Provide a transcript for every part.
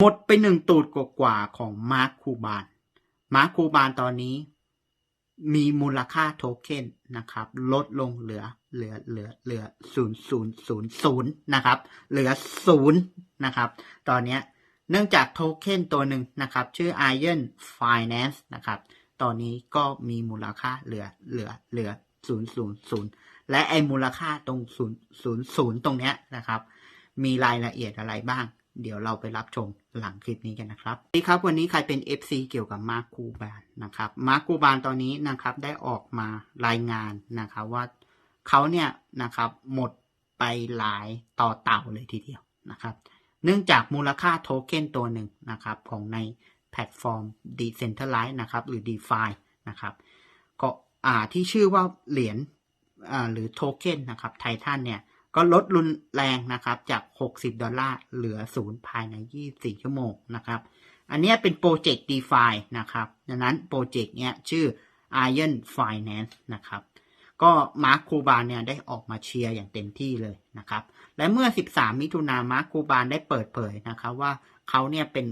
หมดไปหนึ่งตูดกว่าของมาร์คคูบาน มาร์คคูบานตอนนี้มีมูลค่าโทเค็นนะครับ ลดลงเหลือเหลือเหลือเหลือศูนย์ศูนย์ศูนย์ศูนย์นะครับ เหลือศูนย์นะครับ ตอนนี้เนื่องจากโทเค็นตัวหนึ่งนะครับ ชื่อ Iron Finance นะครับ ตอนนี้ก็มีมูลค่าเหลือเหลือเหลือศูนย์ศูนย์ศูนย์และไอมูลค่าตรงศูนย์ศูนย์ศูนย์ตรงเนี้ยนะครับ มีรายละเอียดอะไรบ้าง เดี๋ยวเราไปรับชมหลังคลิปนี้กันนะครับสวัสดีครับวันนี้ใครเป็น FC เกี่ยวกับมาร์คูบานนะครับมาร์คูบานตอนนี้นะครับได้ออกมารายงานนะครับว่าเขาเนี่ยนะครับหมดไปหลายต่อเต่าเลยทีเดียวนะครับ เนื่องจากมูลค่าโทเค็นตัวหนึ่งนะครับของในแพลตฟอร์ม Decentralized นะครับหรือ DeFi นะครับก็อ่าที่ชื่อว่าเหรียญอ่าหรือโทเค็นนะครับไททันเนี่ย ก็ลดรุนแรงนะครับ จาก 60 ดอลลาร์เหลือศูนย์ภายใน 24 ชั่วโมงนะครับ อันนี้เป็นโปรเจกต์ DeFi นะครับ ดังนั้นโปรเจกต์เนี้ยชื่อ Iron Finance นะครับ ก็มาร์คคูบานเนี่ยได้ออกมาเชียร์อย่างเต็มที่เลยนะครับ และเมื่อ 13 มิถุนามาร์คคูบานได้เปิดเผยนะครับว่าเขาเนี่ยเป็น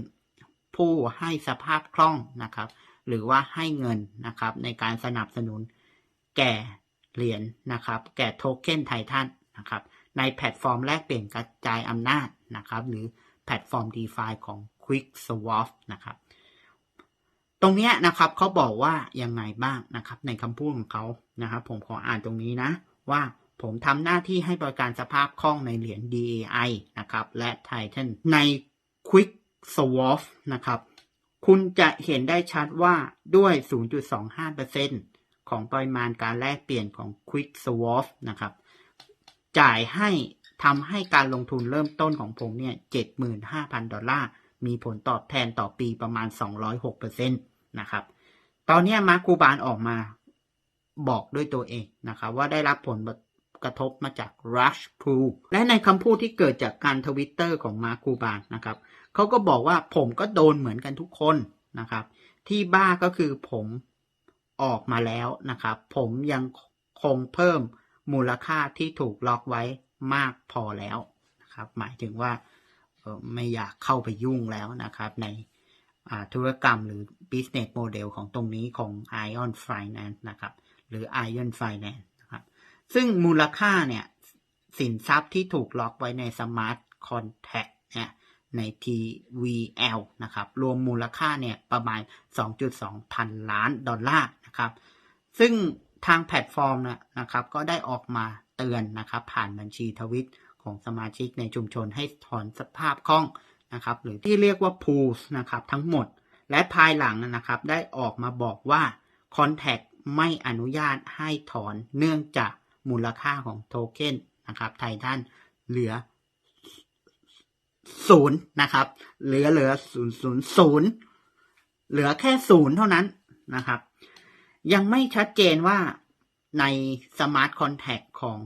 ผู้ให้สภาพคล่องนะครับ หรือว่าให้เงินนะครับในการสนับสนุนแก่เหรียญนะครับ แก่โทเค็นไททัน นะครับในแพลตฟอร์มแลกเปลี่ยนกระจายอำนาจนะครับหรือแพลตฟอร์ม DeFi ของ Quick Swap นะครับตรงนี้นะครับเขาบอกว่ายังไงบ้างนะครับในคำพูดของเขานะครับผมขออ่านตรงนี้นะว่าผมทำหน้าที่ให้บริการสภาพคล่องในเหรียญ DAI นะครับและ Titan ใน Quick Swap นะครับคุณจะเห็นได้ชัดว่าด้วย 0.25%ของปริมาณการแลกเปลี่ยนของ Quick Swap นะครับ จ่ายให้ทำให้การลงทุนเริ่มต้นของผมเนี่ย75,000 ดอลลาร์ มีผลตอบแทนต่อปีประมาณ 206%นะครับ ตอนนี้มาร์คูบานออกมาบอกด้วยตัวเองนะครับ ว่าได้รับผลกระทบมาจาก Rush Pool และในคำพูดที่เกิดจากการทวิตเตอร์ของมาร์คูบานนะครับเขาก็บอกว่าผมก็โดนเหมือนกันทุกคนนะครับ ที่บ้าก็คือผมออกมาแล้วนะครับ ผมยังคงเพิ่ม มูลค่าที่ถูกล็อกไว้มากพอแล้วนะครับ หมายถึงว่าไม่อยากเข้าไปยุ่งแล้วนะครับ ในธุรกรรมหรือ business model ของตรงนี้ของ Ion Finance นะครับ หรือ Ion Finance นะครับ ซึ่งมูลค่าเนี่ย สินทรัพย์ที่ถูกล็อกไว้ใน Smart Contract เนี่ยใน TVL นะครับ รวมมูลค่าเนี่ยประมาณ 2.2 พันล้านดอลลาร์นะครับ ซึ่ง ทางแพลตฟอร์มนะนะครับ ก็ได้ออกมาเตือนนะครับ ผ่านบัญชีทวิตของสมาชิกในชุมชนให้ถอนสภาพคล่องนะครับ หรือที่เรียกว่า pools นะครับ ทั้งหมด และภายหลังนะครับ ได้ออกมาบอกว่า Contact ไม่อนุญาตให้ถอนเนื่องจากมูลค่าของโทเค็นนะครับ ไททันเหลือศูนย์นะครับ เหลือเหลือศูนย์ศูนย์ศูนย์เหลือแค่ศูนย์เท่านั้นนะครับ ยังไม่ชัดเจนว่าใน Smart Contract ของ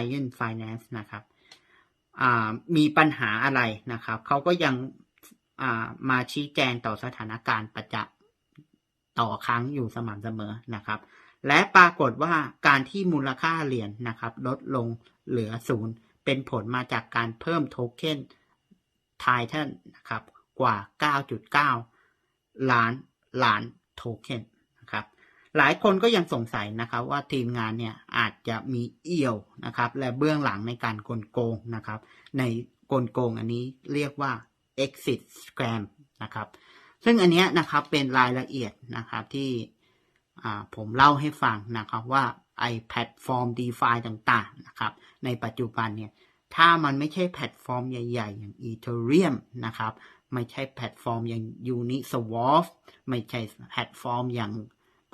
Iron Finance นะครับมีปัญหาอะไรนะครับ เขาก็ยังมาชี้แจงต่อสถานการณ์ประจับต่อครั้งอยู่สม่ำเสมอนะครับ และปรากฏว่าการที่มูลค่าเหรียญนะครับ ลดลงเหลือศูนย์เป็นผลมาจากการเพิ่มโทเค็นไททันนะครับกว่า 9.9 ล้านล้านโทเค็นนะครับ หลายคนก็ยังสงสัยนะครับว่าทีมงานเนี่ยอาจจะมีเอี่ยวนะครับ และเบื้องหลังในการกลโกงนะครับ ในกลโกงอันนี้เรียกว่า exit scam นะครับ ซึ่งอันนี้นะครับเป็นรายละเอียดนะครับที่ผมเล่าให้ฟังนะครับว่าไอแพลตฟอร์ม DeFi ต่างๆนะครับ ในปัจจุบันเนี่ยถ้ามันไม่ใช่แพลตฟอร์มใหญ่ ๆ อย่าง Ethereum นะครับ ไม่ใช่แพลตฟอร์มอย่าง Uniswap ไม่ใช่แพลตฟอร์มอย่าง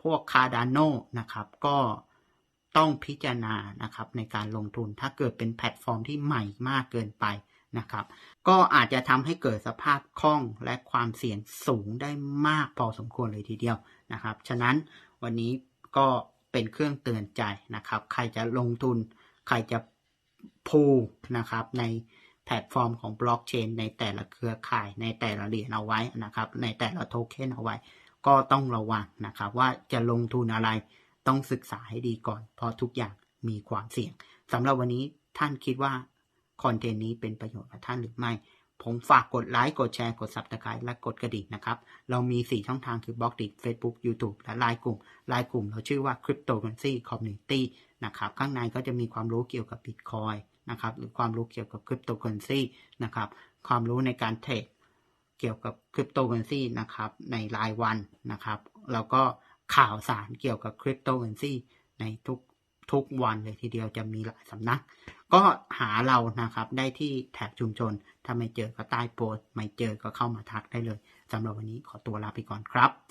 พวก Cardano นะครับ ก็ต้องพิจารณานะครับในการลงทุนถ้าเกิดเป็นแพลตฟอร์มที่ใหม่มากเกินไปนะครับ ก็อาจจะทำให้เกิดสภาพคล่องและความเสี่ยงสูงได้มากพอสมควรเลยทีเดียวนะครับ ฉะนั้นวันนี้ก็เป็นเครื่องเตือนใจนะครับ ใครจะลงทุน ใครจะพูนะครับในแพลตฟอร์มของบล็อกเชนในแต่ละเครือข่ายในแต่ละเหรียญเอาไว้นะครับ ในแต่ละโทเค็นเอาไว้ ก็ต้องระวังนะครับว่าจะลงทุนอะไรต้องศึกษาให้ดีก่อน เพราะทุกอย่างมีความเสี่ยงสำหรับวันนี้ท่านคิดว่าคอนเทนต์นี้เป็นประโยชน์กับท่านหรือไม่ ผมฝากกดไลค์ กดแชร์ กด Subscribe และกดกระดิ่งนะครับ เรามี 4 ช่องทางคือบล็อกดิ Facebook YouTube และไลน์กลุ่มไลน์กลุ่มเราชื่อว่า Cryptocurrency Community นะครับ ข้างในก็จะมีความรู้เกี่ยวกับ Bitcoin นะครับ หรือความรู้เกี่ยวกับ Cryptocurrency นะครับ ความรู้ในการเทรด เกี่ยวกับคริปโตเคอเรนซีนะครับในรายวันนะครับ แล้วก็ข่าวสารเกี่ยวกับคริปโตเคอเรนซีในทุกทุกวันเลยทีเดียวจะมีหลายสำนัก ก็หาเรานะครับได้ที่แท็กชุมชน ถ้าไม่เจอก็ใต้โพสต์ไม่เจอก็เข้ามาทักได้เลยสำหรับวันนี้ขอตัวลาไปก่อนครับ